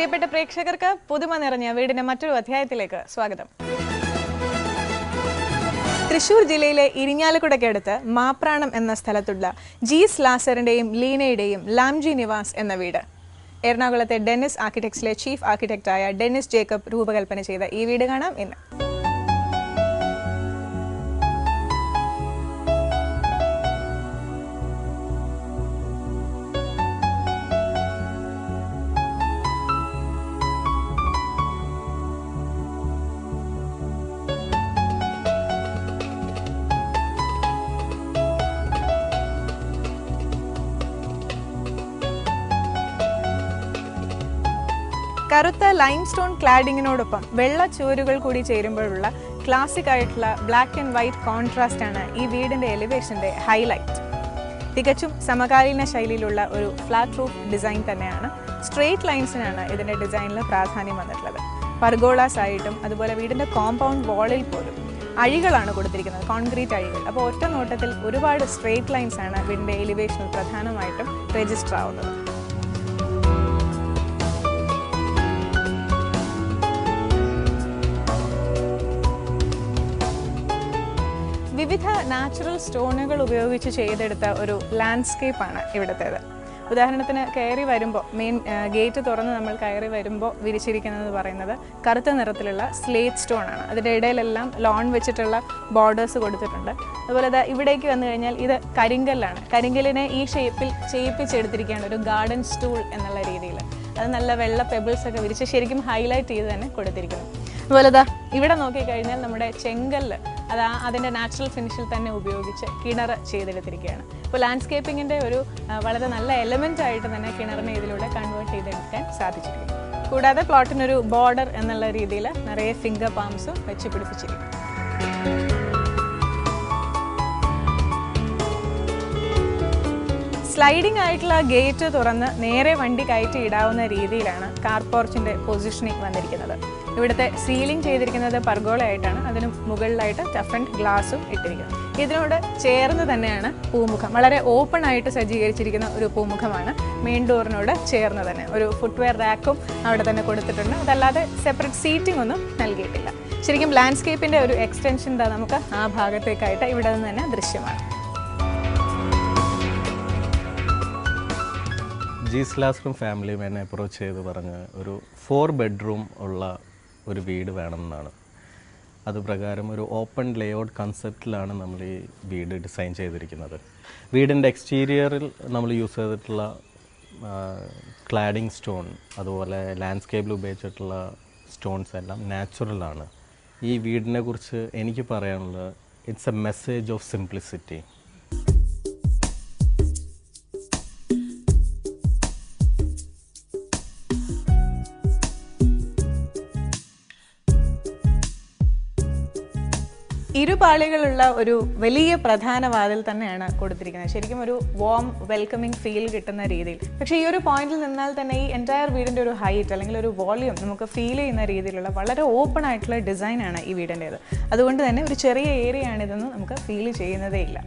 പ്രിയപ്പെട്ട പ്രേക്ഷകർക്ക് പുതുമ നിറഞ്ഞ വീടിന്റെ മറ്റൊരു അധ്യായത്തിലേക്ക് സ്വാഗതം. തൃശൂർ ജില്ലയിലെ ഇരിഞ്ഞാലക്കുടയ്ക്കടുത്ത് മാപ്രാണം എന്ന സ്ഥലത്തുള്ള ജീസ് ലാസറിന്റെയും ലീനയുടെയും ലാംജി നിവാസ് എന്ന വീട്. എറണാകുളത്തെ ഡെന്നിസ് ആർക്കിടെക്ട്സിലെ ചീഫ് ആർക്കിടെക്റ്റായ ഡെന്നിസ് ജേക്കബ് രൂപകൽപ്പന ചെയ്ത ഈ വീട് കാണാം ഇന്ന്. കറുത്ത ലൈം സ്റ്റോൺ ക്ലാഡിങ്ങിനോടൊപ്പം വെള്ള ചുവരുകൾ കൂടി ചേരുമ്പോഴുള്ള ക്ലാസിക് ആയിട്ടുള്ള ബ്ലാക്ക് ആൻഡ് വൈറ്റ് കോൺട്രാസ്റ്റ് ആണ് ഈ വീടിന്റെ എലിവേഷന്റെ ഹൈലൈറ്റ് തികച്ചും സമകാലീന ശൈലിയിലുള്ള ഒരു ഫ്ലാറ്റ് റൂഫ് ഡിസൈൻ തന്നെയാണ്. സ്ട്രെയിറ്റ് ലൈൻസിനാണ് ഇതിന്റെ ഡിസൈനിൽ പ്രാധാന്യം വന്നിട്ടുള്ളത്. പർഗോളാസ് ആയിട്ടും അതുപോലെ വീടിന്റെ കോമ്പൗണ്ട് വാളിൽ പോലും അഴികളാണ് കൊടുത്തിരിക്കുന്നത്. കോൺക്രീറ്റ് അഴികൾ. അപ്പോൾ ഒറ്റ നോട്ടത്തിൽ ഒരുപാട് സ്ട്രെയിറ്റ് ആണ് വീടിന്റെ എലിവേഷനിൽ പ്രധാനമായിട്ടും രജിസ്റ്റർ ആവുന്നത്. വിവിധ നാച്ചുറൽ സ്റ്റോണുകൾ ഉപയോഗിച്ച് ചെയ്തെടുത്ത ഒരു ലാൻഡ്സ്കേപ്പാണ് ഇവിടുത്തേത്. ഉദാഹരണത്തിന് കയറി വരുമ്പോൾ മെയിൻ ഗേറ്റ് തുറന്ന് നമ്മൾ കയറി വരുമ്പോൾ വിരിച്ചിരിക്കുന്നത് പറയുന്നത് കറുത്ത നിറത്തിലുള്ള സ്ലേറ്റ് സ്റ്റോൺ ആണ് അതിന്റെ ഇടയിലെല്ലാം ലോൺ വെച്ചിട്ടുള്ള ബോർഡേഴ്സ് കൊടുത്തിട്ടുണ്ട്. അതുപോലെ തന്നെ ഇവിടേക്ക് വന്നു കഴിഞ്ഞാൽ ഇത് കരിങ്കല്ലാണ്. കരിങ്കല്ലിനെ ഈ ഷേപ്പിൽ ചെയ്യിപ്പിച്ചെടുത്തിരിക്കുകയാണ് ഒരു ഗാർഡൻ സ്റ്റൂൾ എന്നുള്ള രീതിയിൽ അത് നല്ല വെള്ള പെബിൾസ് ഒക്കെ വിരിച്ച് ശരിക്കും ഹൈലൈറ്റ് ചെയ്ത് തന്നെ കൊടുത്തിരിക്കുന്നു. അതുപോലെ ദാ ഇവിടെ നോക്കിക്കഴിഞ്ഞാൽ നമ്മുടെ ചെങ്കല്ല് അത് അതിന്റെ നാച്ചുറൽ ഫിനിഷിൽ തന്നെ ഉപയോഗിച്ച് കിണർ ചെയ്തെടുത്തിരിക്കുകയാണ്. അപ്പോൾ ലാൻഡ്സ്കേപ്പിങ്ങിന്റെ ഒരു വളരെ നല്ല എലമെന്റ് ആയിട്ട് തന്നെ കിണറിനെ ഇതിലൂടെ കൺവേർട്ട് ചെയ്തെടുക്കാൻ സാധിച്ചിരിക്കുന്നു. കൂടാതെ പ്ലോട്ടിനൊരു ബോർഡർ എന്നുള്ള രീതിയിൽ നിറയെ ഫിംഗർ പാംസും വെച്ച് പിടിപ്പിച്ചിരിക്കും സ്ലൈഡിംഗ് ആയിട്ടുള്ള ഗേറ്റ് തുറന്ന് നേരെ വണ്ടി കയറ്റി ഇടാവുന്ന രീതിയിലാണ് കാർ പോർച്ചിന്റെ പൊസിഷനിങ് വന്നിരിക്കുന്നത്. ഇവിടുത്തെ സീലിംഗ് ചെയ്തിരിക്കുന്നത് പർഗോളയായിട്ടാണ്. അതിന് മുകളിലായിട്ട് ടഫൻഡ് ഗ്ലാസും ഇട്ടിരിക്കുന്നത് ഇതിനോട് ചേർന്ന് തന്നെയാണ് പൂമുഖം. വളരെ ഓപ്പൺ ആയിട്ട് സജ്ജീകരിച്ചിരിക്കുന്ന ഒരു പൂമുഖമാണ്. മെയിൻ ഡോറിനോട് ചേർന്ന് തന്നെ. ഒരു ഫുട്വെയർ റാക്കും അവിടെ തന്നെ കൊടുത്തിട്ടുണ്ട്. അതല്ലാതെ സെപ്പറേറ്റ് സീറ്റിംഗ് ഒന്നും നൽകിയിട്ടില്ല. ശരിക്കും ലാൻഡ്സ്കേപ്പിന്റെ ഒരു എക്സ്റ്റൻഷൻ എന്താ നമുക്ക് ആ ഭാഗത്തേക്കായിട്ട് ഇവിടെ നിന്ന് തന്നെ ദൃശ്യമാണ്. ജീസ് ലാസ്റും ഫാമിലിയും എന്നെ അപ്രോച്ച് ചെയ്ത് പറഞ്ഞ് ഒരു ഫോർ ബെഡ്റൂം ഉള്ള ഒരു വീട് വേണമെന്നാണ്. അതുപ്രകാരം ഒരു ഓപ്പൺ ലേഔട്ട് കൺസെപ്റ്റിലാണ് നമ്മൾ ഈ വീട് ഡിസൈൻ ചെയ്തിരിക്കുന്നത്. വീടിന്റെ എക്സ്റ്റീരിയറിൽ നമ്മൾ യൂസ് ചെയ്തിട്ടുള്ള ക്ലാഡിങ് സ്റ്റോൺ അതുപോലെ ലാൻഡ്സ്കേപ്പിൽ ഉപയോഗിച്ചിട്ടുള്ള സ്റ്റോൺസ് എല്ലാം നാച്ചുറലാണ് ഈ വീടിനെ കുറിച്ച് എനിക്ക് പറയാനുള്ളത് it's a message of simplicity ഇരുപാളികളുള്ള ഒരു വലിയ പ്രധാന വാതിൽ തന്നെയാണ് കൊടുത്തിരിക്കുന്നത്. ശരിക്കും ഒരു വോം വെൽക്കമിങ് ഫീൽ കിട്ടുന്ന രീതിയിൽ. പക്ഷെ ഈ ഒരു പോയിന്റിൽ നിന്നാൽ തന്നെ ഈ എന്റയർ വീടിന്റെ ഒരു ഹൈറ്റ് അല്ലെങ്കിൽ ഒരു വോളിയം നമുക്ക് ഫീൽ ചെയ്യുന്ന രീതിയിലുള്ള വളരെ ഓപ്പൺ ആയിട്ടുള്ള ഡിസൈനാണ് ഈ വീടിന്റേത് അതുകൊണ്ട് തന്നെ ഒരു ചെറിയ ഏരിയ ആണിതെന്ന് നമുക്ക് ഫീൽ ചെയ്യുന്നതേ ഇല്ല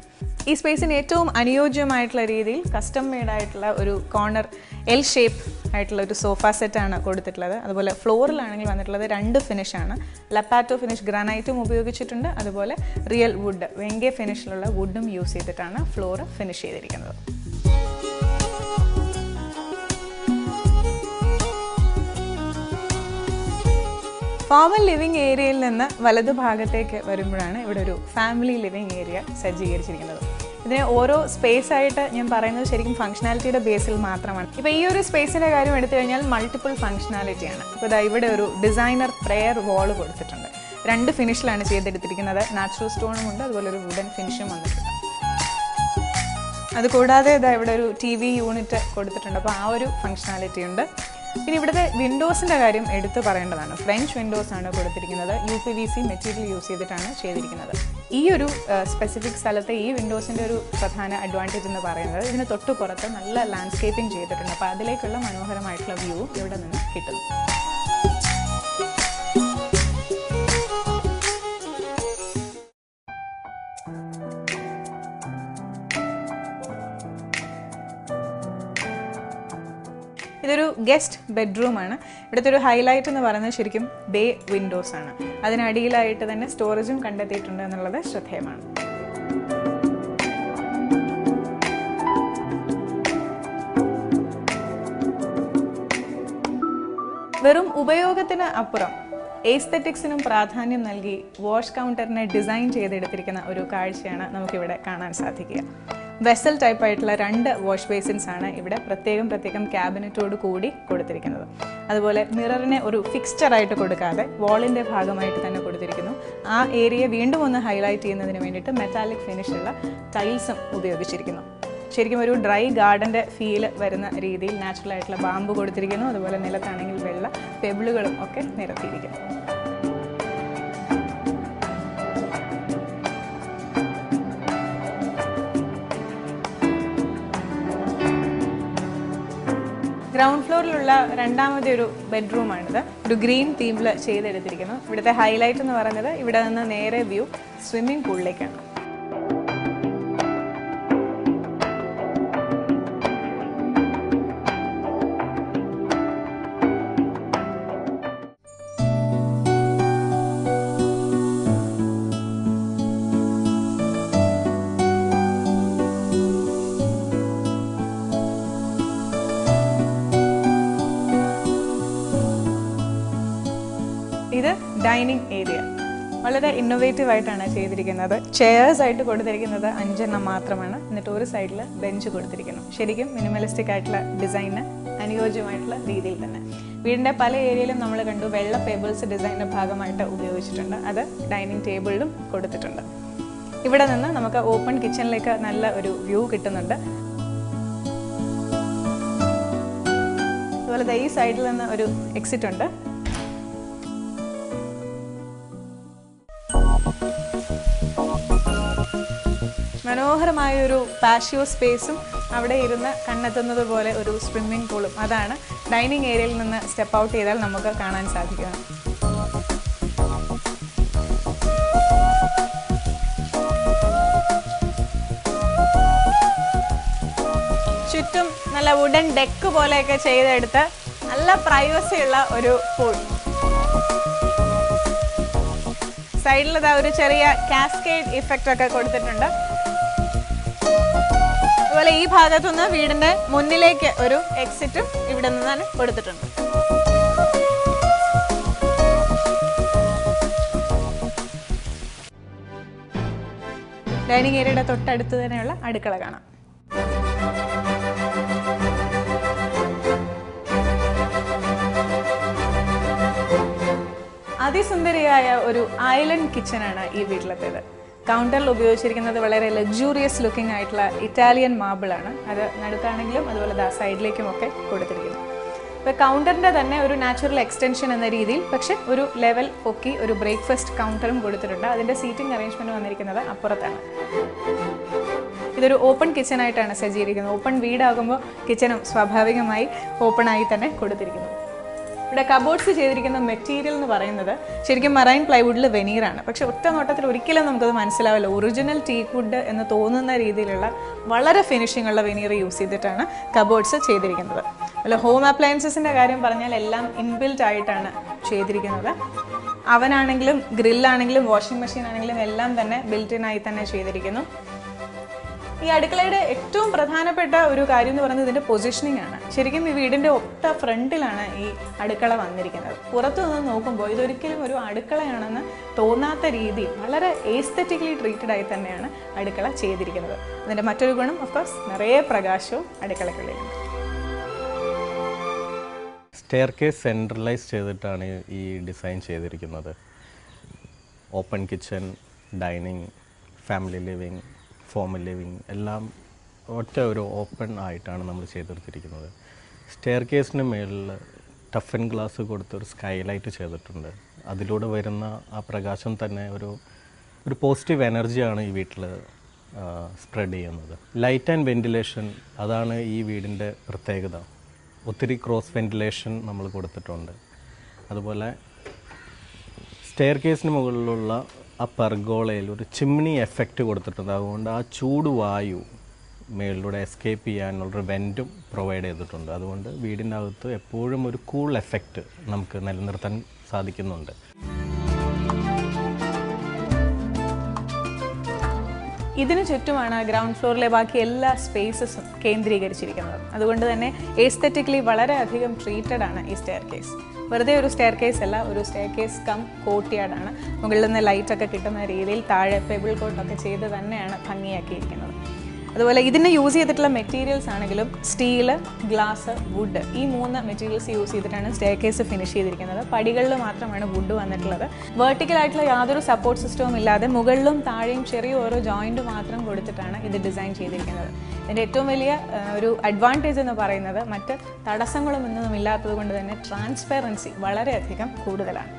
ഈ സ്പേസിന് ഏറ്റവും അനുയോജ്യമായിട്ടുള്ള രീതിയിൽ കസ്റ്റം മെയ്ഡായിട്ടുള്ള ഒരു കോർണർ എൽ ഷേപ്പ് ആയിട്ടുള്ള ഒരു സോഫ സെറ്റാണ് കൊടുത്തിട്ടുള്ളത്. അതുപോലെ ഫ്ലോറിലാണെങ്കിൽ വന്നിട്ടുള്ളത് രണ്ട് ഫിനിഷാണ് ലപ്പാറ്റോ ഫിനിഷ് ഗ്രാനൈറ്റും ഉപയോഗിച്ചിട്ടുണ്ട്. അതുപോലെ റിയൽ വുഡ് വെങ്കെ ഫിനിഷിലുള്ള വുഡും യൂസ് ചെയ്തിട്ടാണ് ഫ്ലോർ ഫിനിഷ് ചെയ്തിരിക്കുന്നത്. ഫോമൽ ലിവിംഗ് ഏരിയയിൽ നിന്ന് വലതുഭാഗത്തേക്ക് വരുമ്പോഴാണ് ഇവിടെ ഒരു ഫാമിലി ലിവിംഗ് ഏരിയ സജ്ജീകരിച്ചിരിക്കുന്നത്. ഇതിനെ ഓരോ സ്പേസ് ആയിട്ട് ഞാൻ പറയുന്നത് ശരിക്കും ഫംഗ്ഷനാലിറ്റിയുടെ ബേസിൽ മാത്രമാണ്. ഇപ്പോൾ ഈ ഒരു സ്പേസിന്റെ കാര്യം എടുത്തു കഴിഞ്ഞാൽ മൾട്ടിപ്പിൾ ഫംഗ്ഷനാലിറ്റിയാണ് ഇപ്പോൾ ഇതാ ഇവിടെ ഒരു ഡിസൈനർ പ്രെയർ വാൾ കൊടുത്തിട്ടുണ്ട്. രണ്ട് ഫിനിഷിലാണ് ചെയ്തെടുത്തിരിക്കുന്നത്. നാച്ചുറൽ സ്റ്റോണും ഉണ്ട് അതുപോലെ ഒരു വുഡൻ ഫിനിഷും വന്നിട്ടുണ്ട്. അതുകൂടാതെ ഇതാ ഇവിടെ ഒരു ടി വി യൂണിറ്റ് കൊടുത്തിട്ടുണ്ട്. അപ്പോൾ ആ ഒരു ഫംഗ്ഷനാലിറ്റി ഉണ്ട്. പിന്നെ ഇവിടുത്തെ വിൻഡോസിന്റെ കാര്യം എടുത്തു പറയേണ്ടതാണ്. ഫ്രഞ്ച് വിൻഡോസ് ആണ് കൊടുത്തിരിക്കുന്നത്. U P V C material use ചെയ്തിട്ടാണ് ചെയ്തിരിക്കുന്നത്. ഈ ഒരു സ്പെസിഫിക് സ്ഥലത്തെ ഈ വിൻഡോസിന്റെ ഒരു പ്രധാന അഡ്വാന്റേജ് എന്ന് പറയുന്നത് ഇതിന് തൊട്ട് പുറത്ത് നല്ല ലാൻഡ്സ്കേപ്പിംഗ് ചെയ്തിട്ടുണ്ട്. അപ്പോൾ അതിലേക്കുള്ള മനോഹരമായിട്ടുള്ള വ്യൂ ഇവിടെ നിന്ന് കിട്ടുന്നു. ഇതൊരു ഗസ്റ്റ് ബെഡ്റൂമാണ് ഇവിടുത്തെ ഒരു ഹൈലൈറ്റ് എന്ന് പറയുന്നത് ശരിക്കും ബേ വിൻഡോസ് ആണ്. അതിനടിയിലായിട്ട് തന്നെ സ്റ്റോറേജും കണ്ടെത്തിയിട്ടുണ്ട് എന്നുള്ളത് ശ്രദ്ധേയമാണ്. വെറും ഉപയോഗത്തിന് അപ്പുറം എസ്തെറ്റിക്സിനും പ്രാധാന്യം നൽകി വാഷ് കൗണ്ടറിനെ ഡിസൈൻ ചെയ്തെടുത്തിരിക്കുന്ന ഒരു കാഴ്ചയാണ് നമുക്കിവിടെ കാണാൻ സാധിക്കുക. വെസൽ ടൈപ്പ് ആയിട്ടുള്ള രണ്ട് വാഷ് ബേസിൻസ് ആണ് ഇവിടെ പ്രത്യേകം പ്രത്യേകം ക്യാബിനറ്റോട് കൂടി കൊടുത്തിരിക്കുന്നത്. അതുപോലെ മിററിനെ ഒരു ഫിക്സ്ചർ ആയിട്ട് കൊടുക്കാതെ വാളിന്റെ ഭാഗമായിട്ട് തന്നെ കൊടുത്തിരിക്കുന്നു. ആ ഏരിയ വീണ്ടും ഒന്ന് ഹൈലൈറ്റ് ചെയ്യുന്നതിന് വേണ്ടിയിട്ട് മെറ്റാലിക് ഫിനിഷുള്ള ടൈൽസും ഉപയോഗിച്ചിരിക്കുന്നു. ശരിക്കും ഒരു ഡ്രൈ ഗാർഡന്റെ ഫീൽ വരുന്ന രീതിയിൽ നാച്ചുറൽ ആയിട്ടുള്ള ബാമ്പ് കൊടുത്തിരിക്കുന്നു. അതുപോലെ നിലത്താണെങ്കിൽ വെള്ള പെബിളുകളും ഒക്കെ നിരത്തിയിരിക്കുന്നു. ഗ്രൗണ്ട് ഫ്ലോറിലുള്ള രണ്ടാമത്തെ ഒരു ബെഡ്റൂമാണിത് ഒരു ഗ്രീൻ തീമിൽ ചെയ്തെടുത്തിരിക്കുന്നു. ഇവിടുത്തെ ഹൈലൈറ്റ് എന്ന് പറയുന്നത് ഇവിടെ നിന്ന് നേരെ വ്യൂ സ്വിമ്മിംഗ് പൂളിലേക്കാണ് ഡൈനിങ് ഏരിയ. വളരെ ഇന്നോവേറ്റീവ് ആയിട്ടാണ് ചെയ്തിരിക്കുന്നത്. ചെയർസ് ആയിട്ട് കൊടുത്തിരിക്കുന്നത് അഞ്ചെണ്ണം മാത്രമാണ്. എന്നിട്ട് ഒരു സൈഡിൽ ബെഞ്ച് കൊടുത്തിരിക്കുന്നു. ശരിക്കും മിനിമലിസ്റ്റിക് ആയിട്ടുള്ള ഡിസൈന് അനുയോജ്യമായിട്ടുള്ള രീതിയിൽ തന്നെ. വീടിന്റെ പല ഏരിയയിലും നമ്മൾ കണ്ടു വെള്ള പേബിൾസ് ഡിസൈനിന്റെ ഭാഗമായിട്ട് ഉപയോഗിച്ചിട്ടുണ്ട്. അത് ഡൈനിങ് ടേബിളിലും കൊടുത്തിട്ടുണ്ട്. ഇവിടെ നിന്ന് നമുക്ക് ഓപ്പൺ കിച്ചണിലേക്ക് നല്ല ഒരു വ്യൂ കിട്ടുന്നുണ്ട്. അതുപോലെ ഈ സൈഡിൽ നിന്ന് ഒരു എക്സിറ്റ് ഉണ്ട്. ഒരു പാഷ്യോ സ്പേസും അവിടെ ഇരുന്ന് കണ്ണെത്തുന്നത് പോലെ ഒരു സ്വിമ്മിംഗ് പൂളും അതാണ് ഡൈനിങ് ഏരിയയിൽ നിന്ന് സ്റ്റെപ്പ് ഔട്ട് ചെയ്താൽ നമുക്ക് കാണാൻ സാധിക്കുക ചുറ്റും നല്ല വുഡൻ ഡെക്ക് പോലെയൊക്കെ ചെയ്തെടുത്ത് നല്ല പ്രൈവസി ഉള്ള ഒരു പൂൾ സൈഡിൽ ഒരു ചെറിയ കാസ്കേഡ് ഇഫക്റ്റ് ഒക്കെ കൊടുത്തിട്ടുണ്ട്. അതുപോലെ ഈ ഭാഗത്തുനിന്ന് വീടിന്റെ മുന്നിലേക്ക് ഒരു എക്സിറ്റും ഇവിടെ നിന്നാണ് കൊടുത്തിട്ടുണ്ട്. ഡൈനിങ് ഏരിയയുടെ തൊട്ടടുത്ത് തന്നെയുള്ള അടുക്കള കാണാം. അതിസുന്ദരിയായ ഒരു ഐലൻഡ് കിച്ചണാണ് ഈ വീട്ടിലത്തേത്. കൗണ്ടറിൽ ഉപയോഗിച്ചിരിക്കുന്നത് വളരെ ലക്ഷൂറിയസ് ലുക്കിംഗ് ആയിട്ടുള്ള ഇറ്റാലിയൻ മാർബിൾ ആണ്. അത് നടുക്കാണെങ്കിലും അതുപോലെ ദാ സൈഡിലേക്കും ഒക്കെ കൊടുത്തിരിക്കുന്നു. ഇപ്പോൾ കൗണ്ടറിന്റെ തന്നെ ഒരു നാച്ചുറൽ എക്സ്റ്റൻഷൻ എന്ന രീതിയിൽ പക്ഷെ ഒരു ലെവൽ പൊക്കി ഒരു ബ്രേക്ക്ഫാസ്റ്റ് കൗണ്ടറും കൊടുത്തിട്ടുണ്ട്. അതിന്റെ സീറ്റിംഗ് അറേഞ്ച്മെന്റ് വന്നിരിക്കുന്നത് അപ്പുറത്താണ്. ഇതൊരു ഓപ്പൺ കിച്ചൺ ആയിട്ടാണ് സജ്ജീകരിക്കുന്നത്. ഓപ്പൺ വീടാകുമ്പോൾ കിച്ചനും സ്വാഭാവികമായി ഓപ്പണായി തന്നെ കൊടുത്തിരിക്കുന്നു. ഇവിടെ കബോർഡ്സ് ചെയ്തിരിക്കുന്ന മെറ്റീരിയൽ എന്ന് പറയുന്നത് ശരിക്കും മറൈൻ പ്ലൈവുഡിൽ വെനീറാണ് പക്ഷെ ഒറ്റ നോട്ടത്തിൽ ഒരിക്കലും നമുക്കത് മനസ്സിലാവില്ല. ഒറിജിനൽ ടീക്ക് വുഡ് എന്ന് തോന്നുന്ന രീതിയിലുള്ള വളരെ ഫിനിഷിംഗ് ഉള്ള വെനീർ യൂസ് ചെയ്തിട്ടാണ് കബോർഡ്സ് ചെയ്തിരിക്കുന്നത്. അല്ല ഹോം അപ്ലയൻസസിന്റെ കാര്യം പറഞ്ഞാൽ എല്ലാം ഇൻബിൽറ്റ് ആയിട്ടാണ് ചെയ്തിരിക്കുന്നത്. അവനാണെങ്കിലും ഗ്രില്ലാണെങ്കിലും വാഷിംഗ് മെഷീൻ ആണെങ്കിലും എല്ലാം തന്നെ ബിൽറ്റിനായി തന്നെ ചെയ്തിരിക്കുന്നു. ഈ അടുക്കളയുടെ ഏറ്റവും പ്രധാനപ്പെട്ട ഒരു കാര്യം എന്ന് പറയുന്നത് ഇതിന്റെ പൊസിഷനിങ് ആണ്. ശരിക്കും ഈ വീടിന്റെ ഒത്ത ഫ്രണ്ടിലാണ് ഈ അടുക്കള വന്നിരിക്കുന്നത്. പുറത്തു നിന്ന് നോക്കുമ്പോൾ ഇതൊരിക്കലും ഒരു അടുക്കളയാണെന്ന് തോന്നാത്ത രീതിയിൽ വളരെ ഏസ്തറ്റിക്കലി ട്രീറ്റഡ് ആയി തന്നെയാണ് അടുക്കള ചെയ്തിരിക്കുന്നത്. അതിന്റെ മറ്റൊരു ഗുണം ഓഫ് കോഴ്സ് നിറയെ പ്രകാശവും അടുക്കളയ്ക്കുള്ളിലുണ്ട് സ്റ്റെയർ കേസ് സെൻട്രലൈസ് ചെയ്തിട്ടാണ് ഈ ഡിസൈൻ ചെയ്തിരിക്കുന്നത്. Open kitchen dining family living formal living എല്ലാം ഒറ്റ ഒരു ഓപ്പൺ ആയിട്ടാണ് നമ്മൾ ചെയ്തെടുത്തിരിക്കുന്നത്. സ്റ്റെയർ കേസിന് മേളിൽ ടഫൻ ഗ്ലാസ് കൊടുത്തൊരു സ്കൈലൈറ്റ് ചെയ്തിട്ടുണ്ട്. അതിലൂടെ വരുന്ന ആ പ്രകാശം തന്നെ ഒരു ഒരു പോസിറ്റീവ് എനർജിയാണ് ഈ വീട്ടിൽ സ്പ്രെഡ് ചെയ്യുന്നത്. ലൈറ്റ് ആൻഡ് വെന്റിലേഷൻ അതാണ് ഈ വീടിന്റെ പ്രത്യേകത. ഒത്തിരി ക്രോസ് വെന്റിലേഷൻ നമ്മൾ കൊടുത്തിട്ടുണ്ട്. അതുപോലെ സ്റ്റെയർ കേസിന് മുകളിലുള്ള ആ പെർഗോളയിൽ ഒരു ചിമ്മിനി എഫക്റ്റ് കൊടുത്തിട്ടുണ്ട്. അതുകൊണ്ട് ആ ചൂട് വായു മേളിലൂടെ എസ്കേപ്പ് ചെയ്യാനുള്ളൊരു വെന്റും പ്രൊവൈഡ് ചെയ്തിട്ടുണ്ട്. അതുകൊണ്ട് വീടിന്റെ അകത്ത് എപ്പോഴും ഒരു കൂൾ എഫക്റ്റ് നമുക്ക് നിലനിർത്താൻ സാധിക്കുന്നുണ്ട്. ഇതിന് ചുറ്റുമാണ് ഗ്രൗണ്ട് ഫ്ലോറിലെ ബാക്കി എല്ലാ സ്പേസസും കേന്ദ്രീകരിച്ചിരിക്കുന്നത്. അതുകൊണ്ട് തന്നെ എസ്തെറ്റിക്കലി വളരെയധികം ട്രീറ്റഡ് ആണ് ഈ സ്റ്റെയർ കേസ് വെറുതെ ഒരു സ്റ്റെയർ കേസ് അല്ല ഒരു സ്റ്റെയർ കേസ് കം കോട്ടിയാടാണ് മുകളിൽ നിന്ന് ലൈറ്റൊക്കെ കിട്ടുന്ന രീതിയിൽ താഴെ പെബിൾ കോട്ടൊക്കെ ചെയ്ത് തന്നെയാണ് ഭംഗിയാക്കിയിരിക്കുന്നത്. അതുപോലെ ഇതിനെ യൂസ് ചെയ്തിട്ടുള്ള മെറ്റീരിയൽസ് ആണെങ്കിലും സ്റ്റീൽ ഗ്ലാസ് വുഡ് ഈ മൂന്ന് മെറ്റീരിയൽസ് യൂസ് ചെയ്തിട്ടാണ് സ്റ്റേ കേസ് ഫിനിഷ് ചെയ്തിരിക്കുന്നത്. പടികളിൽ മാത്രമാണ് വുഡ് വന്നിട്ടുള്ളത്. വെർട്ടിക്കൽ ആയിട്ടുള്ള യാതൊരു സപ്പോർട്ട് സിസ്റ്റവും ഇല്ലാതെ മുകളിലും താഴെയും ചെറിയ ഓരോ ജോയിന്റ് മാത്രം കൊടുത്തിട്ടാണ് ഇത് ഡിസൈൻ ചെയ്തിരിക്കുന്നത്. ഇതിന്റെ ഏറ്റവും വലിയ ഒരു അഡ്വാന്റേജ് എന്ന് പറയുന്നത് മറ്റ് തടസ്സങ്ങളും ഒന്നും ഇല്ലാത്തത് കൊണ്ട് തന്നെ ട്രാൻസ്പെറൻസി വളരെയധികം കൂടുതലാണ്.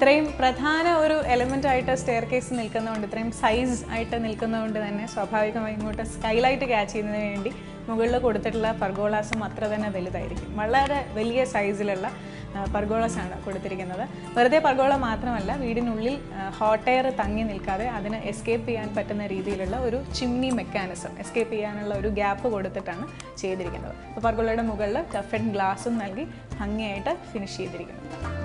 ഇത്രയും പ്രധാന ഒരു എലമെന്റ് ആയിട്ട് സ്റ്റെയർ കേസ് നിൽക്കുന്നതുകൊണ്ട് ഇത്രയും സൈസ് ആയിട്ട് നിൽക്കുന്നതുകൊണ്ട് തന്നെ സ്വാഭാവികമായി ഇങ്ങോട്ട് സ്കൈലൈറ്റ് ക്യാച്ച് ചെയ്യുന്നതിന് വേണ്ടി മുകളിൽ കൊടുത്തിട്ടുള്ള പർഗോളാസും അത്ര തന്നെ വലുതായിരിക്കും. വളരെ വലിയ സൈസിലുള്ള പർഗോളസാണ് കൊടുത്തിരിക്കുന്നത്. വെറുതെ പർഗോള മാത്രമല്ല വീടിനുള്ളിൽ ഹോട്ട് എയർ തങ്ങി നിൽക്കാതെ അതിന് എസ്കേപ്പ് ചെയ്യാൻ പറ്റുന്ന രീതിയിലുള്ള ഒരു ചിമ്നി മെക്കാനിസം എസ്കേപ്പ് ചെയ്യാനുള്ള ഒരു ഗ്യാപ്പ് കൊടുത്തിട്ടാണ് ചെയ്തിരിക്കുന്നത്. അപ്പോൾ പർഗോളയുടെ മുകളിൽ ടഫൻ ഗ്ലാസും നൽകി ഭംഗിയായിട്ട് ഫിനിഷ് ചെയ്തിരിക്കുന്നു.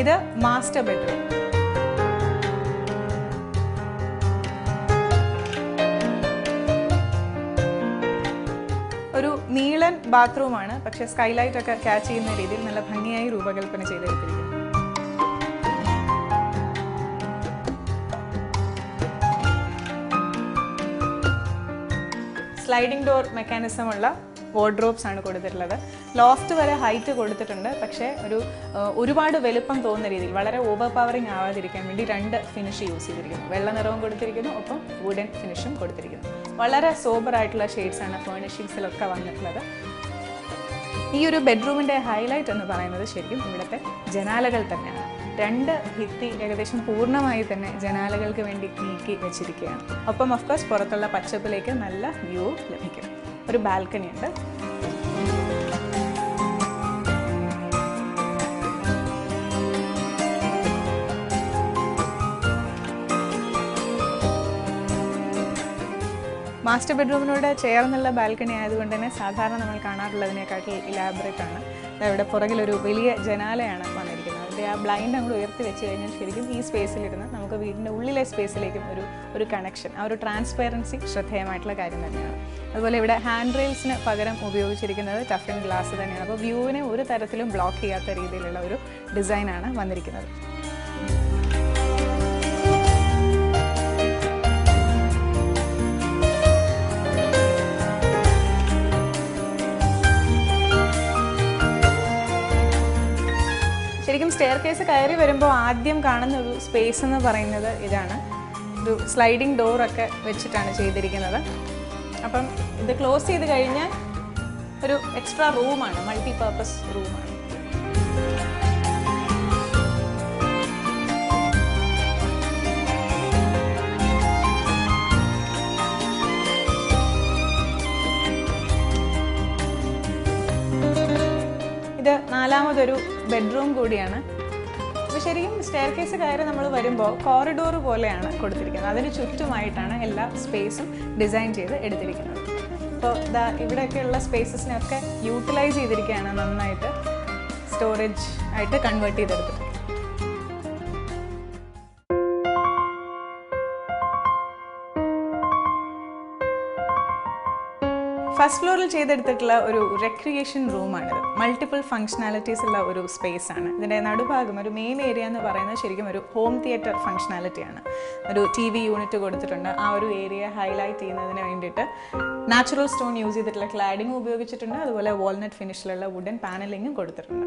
ഇത് മാസ്റ്റർ ബെഡ്റൂം. ഒരു നീളൻ ബാത്റൂമാണ് പക്ഷെ സ്കൈലൈറ്റ് ഒക്കെ ക്യാച്ച് ചെയ്യുന്ന രീതിയിൽ നല്ല ഭംഗിയായി രൂപകൽപ്പന ചെയ്തെടുത്തിരിക്കുന്നു. സ്ലൈഡിംഗ് ഡോർ മെക്കാനിസം ഉള്ള വാർഡ്രോബ്സ് ആണ് കൊടുത്തിട്ടുള്ളത്. ലോഫ്റ്റ് വരെ ഹൈറ്റ് കൊടുത്തിട്ടുണ്ട്. പക്ഷേ ഒരു ഒരുപാട് വലുപ്പം തോന്നുന്ന രീതിയിൽ വളരെ ഓവർ പവറിങ് ആവാതിരിക്കാൻ വേണ്ടി രണ്ട് ഫിനിഷ് യൂസ് ചെയ്തിരിക്കുന്നു. വെള്ള നിറവും കൊടുത്തിരിക്കുന്നു ഒപ്പം വുഡൻ ഫിനിഷും കൊടുത്തിരിക്കുന്നു. വളരെ സോബർ ആയിട്ടുള്ള ഷെയ്ഡ്സ് ആണ് ഫേർണിഷിങ്സിലൊക്കെ വന്നിട്ടുള്ളത്. ഈ ഒരു ബെഡ്റൂമിന്റെ ഹൈലൈറ്റ് എന്ന് പറയുന്നത് ശരിക്കും ഇവിടുത്തെ ജനാലകൾ തന്നെയാണ്. രണ്ട് ഭിത്തി ഏകദേശം പൂർണമായി തന്നെ ജനാലകൾക്ക് വേണ്ടി നീക്കി വെച്ചിരിക്കുകയാണ്. ഒപ്പം ഓഫ് കോഴ്സ് പുറത്തുള്ള പച്ചപ്പിലേക്ക് നല്ല വ്യൂ ലഭിക്കും. ഒരു ബാൽക്കണി ഉണ്ട്. മാസ്റ്റർ ബെഡ്റൂമിനോട് ചേർന്നുള്ള ബാൽക്കണി ആയതുകൊണ്ട് തന്നെ സാധാരണ നമ്മൾ കാണാറുള്ളതിനെക്കാട്ടിൽ ഇലാബറേറ്റ് ആണ്. ഇവിടെ പുറകിലൊരു വലിയ ജനാലയാണ് ആ ബ്ലൈൻഡ് അങ്ങോട്ട് ഉയർത്തി വെച്ച് കഴിഞ്ഞാൽ ശരിക്കും ഈ സ്പേസിലിരുന്ന് നമുക്ക് വീടിന്റെ ഉള്ളിലെ സ്പേസിലേക്കും ഒരു ഒരു കണക്ഷൻ ആ ഒരു ട്രാൻസ്പെറൻസി ശ്രദ്ധേയമായിട്ടുള്ള കാര്യം തന്നെയാണ്. അതുപോലെ ഇവിടെ ഹാൻഡ് റെയിൽസിന് പകരം ഉപയോഗിച്ചിരിക്കുന്നത് ടഫൻ ഗ്ലാസ് തന്നെയാണ്. അപ്പോൾ വ്യൂവിനെ ഒരു തരത്തിലും ബ്ലോക്ക് ചെയ്യാത്ത രീതിയിലുള്ള ഒരു ഡിസൈനാണ് വന്നിരിക്കുന്നത്. സ്റ്റെയർ കേസ് കയറി വരുമ്പോൾ ആദ്യം കാണുന്ന ഒരു സ്പേസ് എന്ന് പറയുന്നത് ഇതാണ്. ഒരു സ്ലൈഡിങ് ഡോറൊക്കെ വെച്ചിട്ടാണ് ചെയ്തിരിക്കുന്നത്. അപ്പം ഇത് ക്ലോസ് ചെയ്ത് കഴിഞ്ഞാൽ ഒരു എക്സ്ട്രാ റൂമാണ് മൾട്ടി പർപ്പസ് റൂമാണ് ഇത് നാലാമതൊരു ബെഡ്റൂം കൂടിയാണ്. ശരിക്കും സ്റ്റെയർ കേസ് കയറി നമ്മൾ വരുമ്പോൾ കോറിഡോർ പോലെയാണ് കൊടുത്തിരിക്കുന്നത്. അതിന് ചുറ്റുമായിട്ടാണ് എല്ലാ സ്പേസും ഡിസൈൻ ചെയ്ത് എടുത്തിരിക്കുന്നത്. അപ്പോൾ ഇതാ ഇവിടെയൊക്കെയുള്ള സ്പേസസിനൊക്കെ യൂട്ടിലൈസ് ചെയ്തിരിക്കുകയാണ് നന്നായിട്ട് സ്റ്റോറേജ് ആയിട്ട് കൺവേർട്ട് ചെയ്തെടുത്തിട്ട്. ഫസ്റ്റ് ഫ്ലോറിൽ ചെയ്തെടുത്തിട്ടുള്ള ഒരു റെക്രിയേഷൻ റൂമാണിത് മൾട്ടിപ്പിൾ ഫംഗ്ഷനാലിറ്റീസ് ഉള്ള ഒരു സ്പേസ് ആണ്. ഇതിന്റെ നടുഭാഗം ഒരു മെയിൻ ഏരിയ എന്ന് പറയുന്നത് ശരിക്കും ഒരു ഹോം തിയേറ്റർ ഫംഗ്ഷനാലിറ്റിയാണ് ഒരു ടി വി യൂണിറ്റ് കൊടുത്തിട്ടുണ്ട്. ആ ഒരു ഏരിയ ഹൈലൈറ്റ് ചെയ്യുന്നതിന് വേണ്ടിയിട്ട് നാച്ചുറൽ സ്റ്റോൺ യൂസ് ചെയ്തിട്ടുള്ള ക്ലാഡിംഗ് ഉപയോഗിച്ചിട്ടുണ്ട്. അതുപോലെ വാൾനട്ട് ഫിനിഷിലുള്ള വുഡൻ പാനലിങ്ങും കൊടുത്തിട്ടുണ്ട്.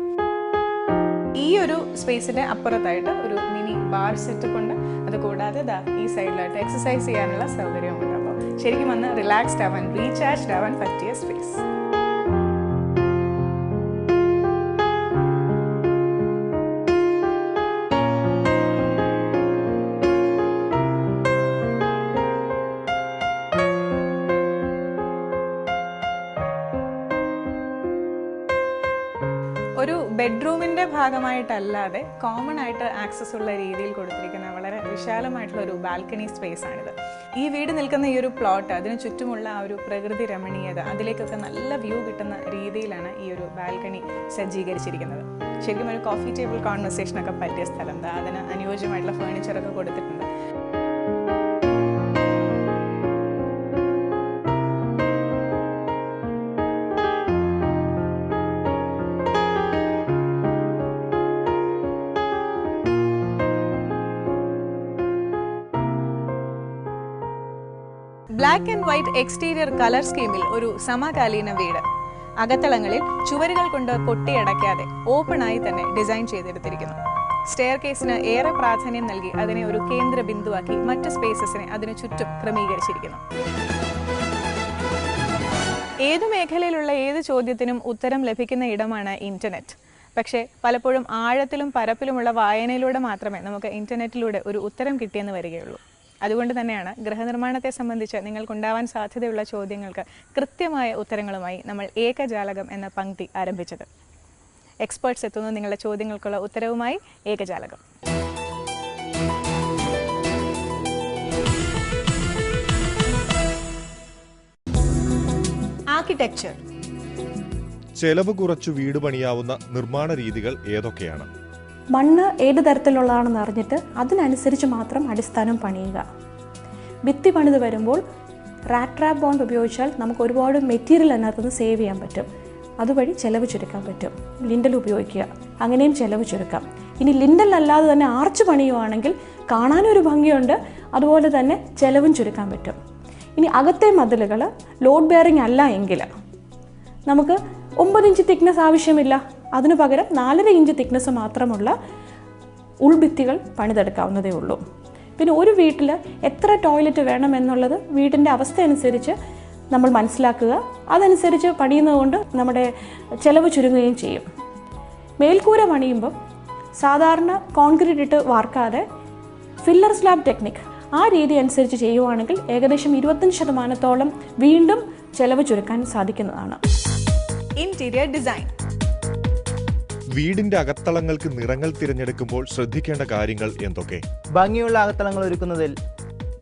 ഈ ഒരു സ്പേസിന്റെ അപ്പുറത്തായിട്ട് ഒരു മിനി ബാർ സെറ്റപ്പ് ഉണ്ട് അത് കൂടാതെ ഈ സൈഡിലായിട്ട് എക്സസൈസ് ചെയ്യാനുള്ള സൗകര്യവും അപ്പോൾ ശരിക്കും വന്ന് റിലാക്സ്ഡ് ആവാൻ റീചാർജ്ഡ് ആവാൻ പറ്റിയ സ്പേസ് ഒരു ബെഡ്റൂമിന്റെ ഭാഗമായിട്ടല്ലാതെ കോമൺ ആയിട്ട് ആക്സസ് ഉള്ള രീതിയിൽ കൊടുത്തിരിക്കുന്ന വളരെ വിശാലമായിട്ടുള്ള ഒരു ബാൽക്കണി സ്പേസ് ആണിത്. ഈ വീട് നിൽക്കുന്ന ഈ ഒരു പ്ലോട്ട് അതിന് ചുറ്റുമുള്ള ആ ഒരു പ്രകൃതി രമണീയത അതിലേക്കൊക്കെ നല്ല വ്യൂ കിട്ടുന്ന രീതിയിലാണ് ഈ ഒരു ബാൽക്കണി സജ്ജീകരിച്ചിരിക്കുന്നത്. ശരിക്കും ഒരു കോഫി ടേബിൾ കോൺവെർസേഷനൊക്കെ പറ്റിയ സ്ഥലം. അതിന് അനുയോജ്യമായിട്ടുള്ള ഫേണിച്ചറൊക്കെ കൊടുത്തിട്ടുണ്ട്. Black and white exterior colour സ്കീമിൽ ഒരു സമകാലീന വീട്. അകത്തളങ്ങളിൽ ചുവരുകൾ കൊണ്ട് കൊട്ടിയടയ്ക്കാതെ ഓപ്പണായി തന്നെ ഡിസൈൻ ചെയ്തെടുത്തിരിക്കുന്നു. സ്റ്റെയർ കേസിന് ഏറെ പ്രാധാന്യം നൽകി അതിനെ ഒരു കേന്ദ്ര ബിന്ദുവാക്കി മറ്റ് സ്പേസസിനെ അതിനു ചുറ്റും ക്രമീകരിച്ചിരിക്കുന്നു. ഏതു മേഖലയിലുള്ള ഏത് ചോദ്യത്തിനും ഉത്തരം ലഭിക്കുന്ന ഇടമാണ് ഇന്റർനെറ്റ് പക്ഷേ പലപ്പോഴും ആഴത്തിലും പരപ്പിലുമുള്ള വായനയിലൂടെ മാത്രമേ നമുക്ക് ഇന്റർനെറ്റിലൂടെ ഒരു ഉത്തരം കിട്ടിയെന്ന് വരികയുള്ളൂ. അതുകൊണ്ട് തന്നെയാണ് ഗൃഹനിർമ്മാണത്തെ സംബന്ധിച്ച് നിങ്ങൾക്കുണ്ടാവാൻ സാധ്യതയുള്ള ചോദ്യങ്ങൾക്ക് കൃത്യമായ ഉത്തരങ്ങളുമായി നമ്മൾ ഏകജാലകം എന്ന പങ്ക്തി ആരംഭിച്ചത്. എക്സ്പേർട്സ് എത്തുന്നു നിങ്ങളുടെ ചോദ്യങ്ങൾക്കുള്ള ഉത്തരവുമായി ഏകജാലകം. ആർക്കിടെക്ചർ ചെലവ് കുറച്ചു വീട് പണിയാവുന്ന നിർമ്മാണ രീതികൾ ഏതൊക്കെയാണ്? മണ്ണ് ഏത് തരത്തിലുള്ളതാണെന്ന് അറിഞ്ഞിട്ട് അതിനനുസരിച്ച് മാത്രം അടിസ്ഥാനം പണിയുക. ഭിത്തി പണിത് വരുമ്പോൾ റാറ്റ് ട്രാപ്പ് ബോണ്ട് ഉപയോഗിച്ചാൽ നമുക്ക് ഒരുപാട് മെറ്റീരിയൽ അതിനകത്തുനിന്ന് സേവ് ചെയ്യാൻ പറ്റും. അതുവഴി ചിലവ് ചുരുക്കാൻ പറ്റും. ലിൻഡൽ ഉപയോഗിക്കുക. അങ്ങനെയും ചിലവ് ചുരുക്കാം. ഇനി ലിൻഡൽ അല്ലാതെ തന്നെ ആർച്ച് പണിയുവാണെങ്കിൽ കാണാനൊരു ഭംഗിയുണ്ട്. അതുപോലെ തന്നെ ചിലവും ചുരുക്കാൻ പറ്റും. ഇനി അകത്തെ മതിലുകൾ ലോഡ് ബെയറിംഗ് അല്ല എങ്കിൽ നമുക്ക് ഒമ്പത് ഇഞ്ച് തിക്നെസ് ആവശ്യമില്ല. അതിനു പകരം നാലര ഇഞ്ച് തിക്നെസ് മാത്രമുള്ള ഉൾഭിത്തികൾ പണിതെടുക്കാവുന്നതേ ഉള്ളൂ. പിന്നെ ഒരു വീട്ടിൽ എത്ര ടോയ്ലറ്റ് വേണം എന്നുള്ളത് വീടിന്റെ അവസ്ഥ അനുസരിച്ച് നമ്മൾ മനസ്സിലാക്കുക. അതനുസരിച്ച് പണിയുന്നതുകൊണ്ട് നമ്മുടെ ചിലവ് ചുരുങ്ങുകയും ചെയ്യും. മേൽക്കൂര പണിയുമ്പം സാധാരണ കോൺക്രീറ്റ് ഇട്ട് വാർക്കാതെ ഫില്ലർ സ്ലാബ് ടെക്നിക് ആ രീതി അനുസരിച്ച് ചെയ്യുവാണെങ്കിൽ ഏകദേശം ഇരുപത്തഞ്ച് ശതമാനത്തോളം വീണ്ടും ചെലവ് ചുരുക്കാൻ സാധിക്കുന്നതാണ്. ഇന്റീരിയർ ഡിസൈൻ വീടിന്റെ അകത്തളങ്ങൾക്ക് നിറങ്ങൾ തിരഞ്ഞെടുക്കുമ്പോൾ ശ്രദ്ധിക്കേണ്ട കാര്യങ്ങൾ എന്തൊക്കെ? ഭംഗിയുള്ള അകത്തളങ്ങൾ ഒരുക്കുന്നതിൽ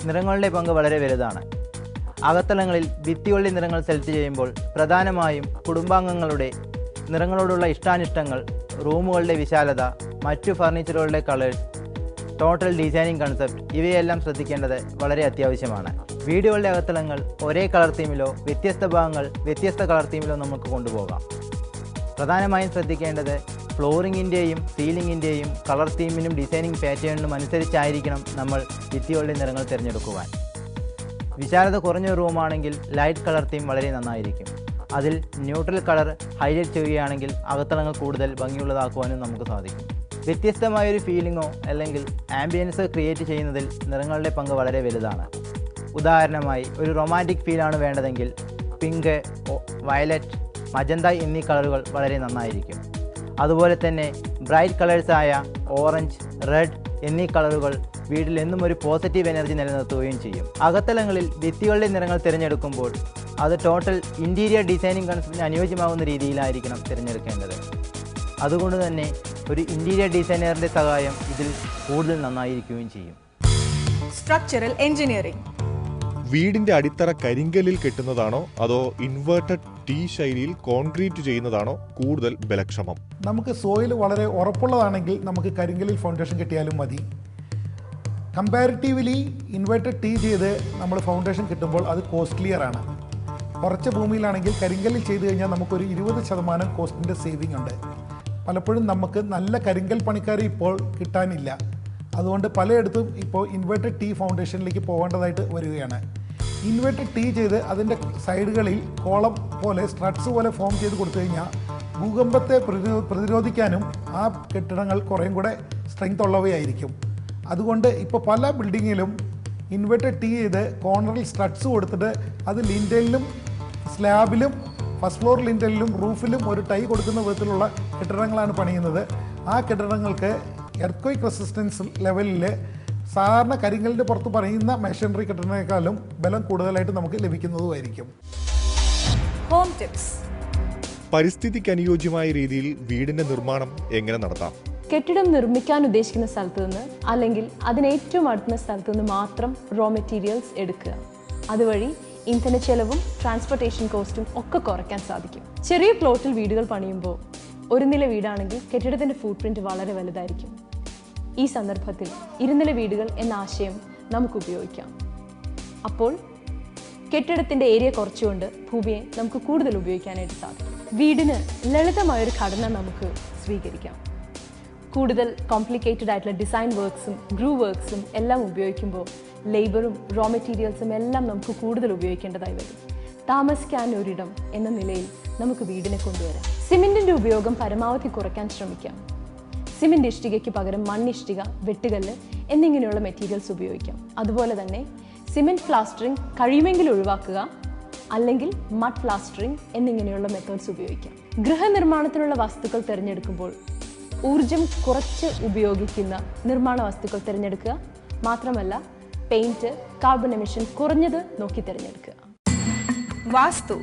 നിറങ്ങളുടെ പങ്ക് വളരെ വലുതാണ്. അകത്തളങ്ങളിൽ ഭിത്തിയുള്ള നിറങ്ങൾ സെലക്ട് ചെയ്യുമ്പോൾ പ്രധാനമായും കുടുംബാംഗങ്ങളുടെ നിറങ്ങളോടുള്ള ഇഷ്ടാനിഷ്ടങ്ങൾ റൂമുകളുടെ വിശാലത മറ്റു ഫർണിച്ചറുകളുടെ കളേഴ്സ് ടോട്ടൽ ഡിസൈനിങ് കൺസെപ്റ്റ് ഇവയെല്ലാം ശ്രദ്ധിക്കേണ്ടത് വളരെ അത്യാവശ്യമാണ്. വീടുകളുടെ അകത്തളങ്ങൾ ഒരേ കളർ തീമിലോ വ്യത്യസ്ത ഭാഗങ്ങൾ വ്യത്യസ്ത കളർ തീമിലോ നമുക്ക് കൊണ്ടുപോകാം. പ്രധാനമായും ശ്രദ്ധിക്കേണ്ടത് ഫ്ലോറിങ്ങിന്റെയും സീലിങ്ങിന്റെയും കളർ തീമിനും ഡിസൈനിങ് പാറ്റേണിനും അനുസരിച്ചായിരിക്കണം നമ്മൾ ഭിത്തികളുടെ നിറങ്ങൾ തിരഞ്ഞെടുക്കുവാൻ. വിശാലത കുറഞ്ഞ റൂമാണെങ്കിൽ ലൈറ്റ് കളർ തീം വളരെ നന്നായിരിക്കും. അതിൽ ന്യൂട്രൽ കളർ ഹൈലൈറ്റ് ചെയ്യുകയാണെങ്കിൽ അകത്തളങ്ങൾ കൂടുതൽ ഭംഗിയുള്ളതാക്കുവാനും നമുക്ക് സാധിക്കും. വ്യത്യസ്തമായൊരു ഫീലിങ്ങോ അല്ലെങ്കിൽ ആംബിയൻസ് ക്രിയേറ്റ് ചെയ്യുന്നതിൽ നിറങ്ങളുടെ പങ്ക് വളരെ വലുതാണ്. ഉദാഹരണമായി ഒരു റൊമാന്റിക് ഫീലാണ് വേണ്ടതെങ്കിൽ പിങ്ക് വയലറ്റ് മജന്ത എന്നീ കളറുകൾ വളരെ നന്നായിരിക്കും. അതുപോലെ തന്നെ ബ്രൈറ്റ് കളേഴ്സായ ഓറഞ്ച് റെഡ് എന്നീ കളറുകൾ വീട്ടിൽ എന്നും ഒരു പോസിറ്റീവ് എനർജി നിലനിർത്തുകയും ചെയ്യും. അകത്തലങ്ങളിൽ ഭിത്തികളുടെ നിറങ്ങൾ തിരഞ്ഞെടുക്കുമ്പോൾ അത് ടോട്ടൽ ഇന്റീരിയർ ഡിസൈനിങ് കൺസെപ്റ്റിന് അനുയോജ്യമാകുന്ന രീതിയിലായിരിക്കണം തിരഞ്ഞെടുക്കേണ്ടത്. അതുകൊണ്ട് തന്നെ ഒരു ഇന്റീരിയർ ഡിസൈനറിന്റെ സഹായം ഇതിൽ കൂടുതൽ നന്നായിരിക്കുകയും ചെയ്യും. സ്ട്രക്ചറൽ എഞ്ചിനീയറിംഗ് വീടിന്റെ അടിത്തറ കരിങ്കലിൽ കെട്ടുന്നതാണോ അതോ ഇൻവേർട്ടഡ് ടീ ശൈലിയിൽ കോൺക്രീറ്റ് ചെയ്യുന്നതാണോ കൂടുതൽ ബലക്ഷമം? നമുക്ക് സോയിൽ വളരെ ഉറപ്പുള്ളതാണെങ്കിൽ നമുക്ക് കരിങ്കലിൽ ഫൗണ്ടേഷൻ കിട്ടിയാലും മതി. കമ്പാരിറ്റീവ്ലി ഇൻവേർട്ടഡ് ടീ ചെയ്ത് നമ്മൾ ഫൗണ്ടേഷൻ കിട്ടുമ്പോൾ അത് കോസ്റ്റ്ലിയർ ആണ്. കുറച്ച് ഭൂമിയിലാണെങ്കിൽ കരിങ്കലിൽ ചെയ്ത് കഴിഞ്ഞാൽ നമുക്കൊരു ഇരുപത് ശതമാനം കോസ്റ്റിന്റെ സേവിങ് ഉണ്ട്. പലപ്പോഴും നമുക്ക് നല്ല കരിങ്കൽ പണിക്കാർ ഇപ്പോൾ കിട്ടാനില്ല. അതുകൊണ്ട് പലയിടത്തും ഇപ്പോൾ ഇൻവേർട്ടഡ് ടീ ഫൗണ്ടേഷനിലേക്ക് പോകേണ്ടതായിട്ട് വരികയാണ്. ഇൻവേർട്ടഡ് ടീ ചെയ്ത് അതിന്റെ സൈഡുകളിൽ കോളം പോലെ സ്ട്രട്സ് പോലെ ഫോം ചെയ്ത് കൊടുത്തു കഴിഞ്ഞാൽ ഭൂകമ്പത്തെ പ്രതിരോ പ്രതിരോധിക്കാനും ആ കെട്ടിടങ്ങൾ കുറേയും കൂടെ സ്ട്രെങ്ത് ഉള്ളവയായിരിക്കും. അതുകൊണ്ട് ഇപ്പോൾ പല ബിൽഡിങ്ങിലും ഇൻവെർട്ടഡ് ടീ ചെയ്ത് കോർണറിൽ സ്ട്രട്സ് കൊടുത്തിട്ട് അത് ലിൻഡലിലും സ്ലാബിലും ഫസ്റ്റ് ഫ്ലോർ ലിൻഡലിലും റൂഫിലും ഒരു ടൈ കൊടുക്കുന്ന വിധത്തിലുള്ള കെട്ടിടങ്ങളാണ് പണിയുന്നത്. ആ കെട്ടിടങ്ങൾക്ക് എർത്ത് റെസിസ്റ്റൻസ് ലെവലിൽ സാധാരണ കരിങ്കലിന്റെ പുറത്ത് പറയുന്ന മെഷീനറി കിട്ടുന്നതിനേക്കാളും ബലം കൂടുതലായിട്ട് നമുക്ക് ലഭിക്കുന്നതുമായിരിക്കും. ഹോം ടിപ്സ് പരിസ്ഥിതിക്ക് അനുയോജ്യമായ രീതിയിൽ വീടിന്റെ നിർമ്മാണം എങ്ങനെ നടത്താം? കെട്ടിടം നിർമ്മിക്കാൻ ഉദ്ദേശിക്കുന്ന സ്ഥലത്ത് നിന്ന് അല്ലെങ്കിൽ അതിന് ഏറ്റവും അടുത്തുന്ന സ്ഥലത്ത് നിന്ന് മാത്രം റോ മെറ്റീരിയൽസ് എടുക്കുക. അതുവഴി ഇന്ധന ചെലവും ട്രാൻസ്പോർട്ടേഷൻ കോസ്റ്റും ഒക്കെ കുറയ്ക്കാൻ സാധിക്കും. ചെറിയ പ്ലോട്ടിൽ വീടുകൾ പണിയുമ്പോൾ ഒരു നില വീടാണെങ്കിൽ കെട്ടിടത്തിന്റെ ഫുട് പ്രിന്റ് വളരെ വലുതായിരിക്കും. ഈ സന്ദർഭത്തിൽ ഇരുനില വീടുകൾ എന്ന ആശയം നമുക്ക് ഉപയോഗിക്കാം അപ്പോൾ കെട്ടിടത്തിന്റെ ഏരിയ കുറച്ചുകൊണ്ട് ഭൂമിയെ നമുക്ക് കൂടുതൽ ഉപയോഗിക്കാനായിട്ട് സാധിക്കും. വീടിന് ലളിതമായൊരു ഘടന നമുക്ക് സ്വീകരിക്കാം. കൂടുതൽ കോംപ്ലിക്കേറ്റഡ് ആയിട്ടുള്ള ഡിസൈൻ വർക്ക്സും ഗ്രൂ വർക്ക്സും എല്ലാം ഉപയോഗിക്കുമ്പോൾ ലേബറും റോ മെറ്റീരിയൽസും എല്ലാം നമുക്ക് കൂടുതൽ ഉപയോഗിക്കേണ്ടതായി വരും. താമസിക്കാൻ ഒരിടം എന്ന നിലയിൽ നമുക്ക് വീടിനെ കൊണ്ടുവരാം. സിമെന്റിന്റെ ഉപയോഗം പരമാവധി കുറയ്ക്കാൻ ശ്രമിക്കാം. സിമെന്റ് ഇഷ്ടികയ്ക്ക് പകരം മണ്ണിഷ്ടിക വെട്ടുകല്ല് എന്നിങ്ങനെയുള്ള മെറ്റീരിയൽസ് ഉപയോഗിക്കാം. അതുപോലെ തന്നെ സിമെന്റ് പ്ലാസ്റ്ററിംഗ് കഴിയുമെങ്കിൽ ഒഴിവാക്കുക അല്ലെങ്കിൽ മഡ് പ്ലാസ്റ്ററിംഗ് എന്നിങ്ങനെയുള്ള മെത്തേഡ്സ് ഉപയോഗിക്കാം. ഗൃഹനിർമ്മാണത്തിനുള്ള വസ്തുക്കൾ തിരഞ്ഞെടുക്കുമ്പോൾ ഊർജം കുറച്ച് ഉപയോഗിക്കുന്ന നിർമ്മാണ വസ്തുക്കൾ തിരഞ്ഞെടുക്കുക. മാത്രമല്ല പെയിന്റ് കാർബൺ എമിഷൻ കുറഞ്ഞത് നോക്കി തിരഞ്ഞെടുക്കുക. വാസ്തു.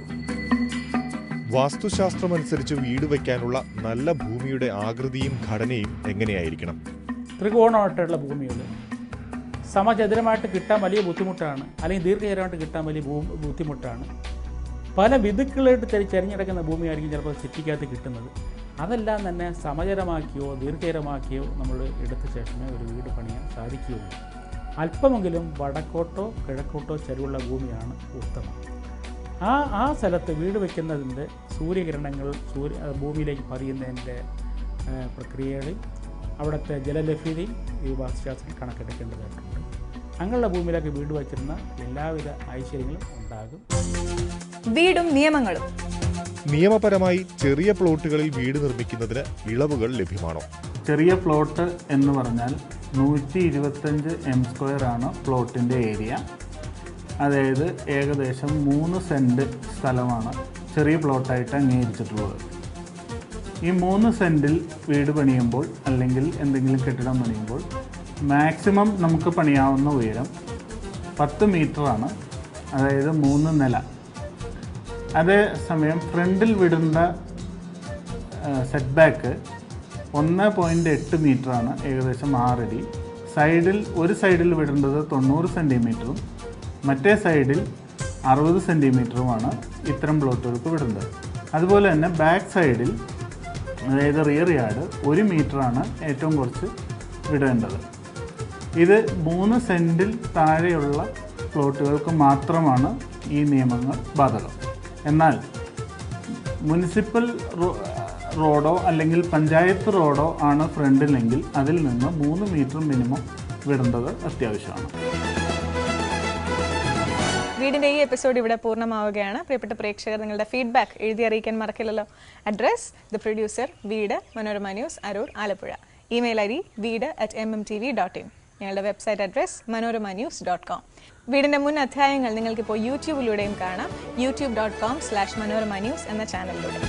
വാസ്തുശാസ്ത്രമനുസരിച്ച് വീട് വയ്ക്കാനുള്ള നല്ല ഭൂമിയുടെ ആകൃതിയും ഘടനയും എങ്ങനെയായിരിക്കണം? ത്രികോണമായിട്ടുള്ള ഭൂമികൾ സമചതുരമായിട്ട് കിട്ടാൻ വലിയ ബുദ്ധിമുട്ടാണ്. അല്ലെങ്കിൽ ദീർഘചതുരമായിട്ട് കിട്ടാൻ വലിയ ബുദ്ധിമുട്ടാണ്. പല വിധുക്കളായിട്ട് തിരി തിരഞ്ഞെടുക്കുന്ന ഭൂമിയായിരിക്കും ചിലപ്പോൾ സിറ്റിക്കകത്ത് കിട്ടുന്നത്. അതെല്ലാം തന്നെ സമചരമാക്കിയോ ദീർഘചരമാക്കിയോ നമ്മൾ എടുത്ത ശേഷമേ ഒരു വീട് പണിയാൻ സാധിക്കുകയുള്ളൂ. അല്പമെങ്കിലും വടക്കോട്ടോ കിഴക്കോട്ടോ ചരിവുള്ള ഭൂമിയാണ് ഉത്തമം. ആ ആ സ്ഥലത്ത് വീട് വയ്ക്കുന്നതിന്റെ സൂര്യകിരണങ്ങൾ സൂര്യ ഭൂമിയിലേക്ക് പതിയുന്നതിന്റെ പ്രക്രിയകളിൽ അവിടുത്തെ ജലലഭ്യതയും ഈ വാസ്തുശാസ്ത്രം കണക്കെടുക്കേണ്ടതായിട്ടുണ്ട് അങ്ങനെയുള്ള ഭൂമിയിലേക്ക് വീട് വച്ചിരുന്ന എല്ലാവിധ ഐശ്വര്യങ്ങളും ഉണ്ടാകും. വീടും നിയമങ്ങളും. നിയമപരമായി ചെറിയ പ്ലോട്ടുകളിൽ വീട് നിർമ്മിക്കുന്നതിന് ഇളവുകൾ ലഭ്യമാണോ? ചെറിയ പ്ലോട്ട് എന്ന് പറഞ്ഞാൽ നൂറ്റി ഇരുപത്തഞ്ച് എം സ്ക്വയർ ആണ് പ്ലോട്ടിന്റെ ഏരിയ. അതായത് ഏകദേശം മൂന്ന് സെന്റ് സ്ഥലമാണ് ചെറിയ പ്ലോട്ടായിട്ട് അംഗീകരിച്ചിട്ടുള്ളത്. ഈ മൂന്ന് സെന്റിൽ വീട് പണിയുമ്പോൾ അല്ലെങ്കിൽ എന്തെങ്കിലും കെട്ടിടം പണിയുമ്പോൾ മാക്സിമം നമുക്ക് പണിയാവുന്ന ഉയരം പത്ത് മീറ്ററാണ് അതായത് മൂന്ന് നില. അതേ സമയം ഫ്രണ്ടിൽ വിടുന്ന സെറ്റ് ബാക്ക് ഒന്ന് പോയിന്റ് എട്ട് മീറ്ററാണ് ഏകദേശം ആറടി. സൈഡിൽ ഒരു സൈഡിൽ വിടേണ്ടത് തൊണ്ണൂറ് സെന്റിമീറ്ററും മറ്റേ സൈഡിൽ അറുപത് സെന്റിമീറ്ററുമാണ് ഇത്തരം പ്ലോട്ടുകൾക്ക് വിടുന്നത്. അതുപോലെ തന്നെ ബാക്ക് സൈഡിൽ അതായത് റിയർ യാർഡ് ഒരു മീറ്ററാണ് ഏറ്റവും കുറച്ച് വിടേണ്ടത്. ഇത് മൂന്ന് സെന്റിൽ താഴെയുള്ള പ്ലോട്ടുകൾക്ക് മാത്രമാണ് ഈ നിയമങ്ങൾ ബാധകം. എന്നാൽ മുനിസിപ്പൽ റോഡോ അല്ലെങ്കിൽ പഞ്ചായത്ത് റോഡോ ആണ് ഫ്രണ്ടിലെങ്കിൽ അതിൽ നിന്ന് മൂന്ന് മീറ്റർ മിനിമം വിടേണ്ടത് അത്യാവശ്യമാണ്. വീടിന്റെ ഈ എപ്പിസോഡ് ഇവിടെ പൂർണമാവുകയാണ്. പ്രിയപ്പെട്ട പ്രേക്ഷകർ നിങ്ങളുടെ ഫീഡ്ബാക്ക് എഴുതി അറിയിക്കാൻ മറക്കില്ലല്ലോ. അഡ്രസ് ദ പ്രൊഡ്യൂസർ വീട് Manorama news Aroor Alappuzha. Email I D വീട് at M M T V dot in ഞങ്ങളുടെ website address Manorama news dot com വീടിന്റെ മുൻ അധ്യായങ്ങൾ നിങ്ങൾക്കിപ്പോൾ യൂട്യൂബിലൂടെയും കാണാം. YouTube dot com slash Manorama news എന്ന ചാനലിലൂടെ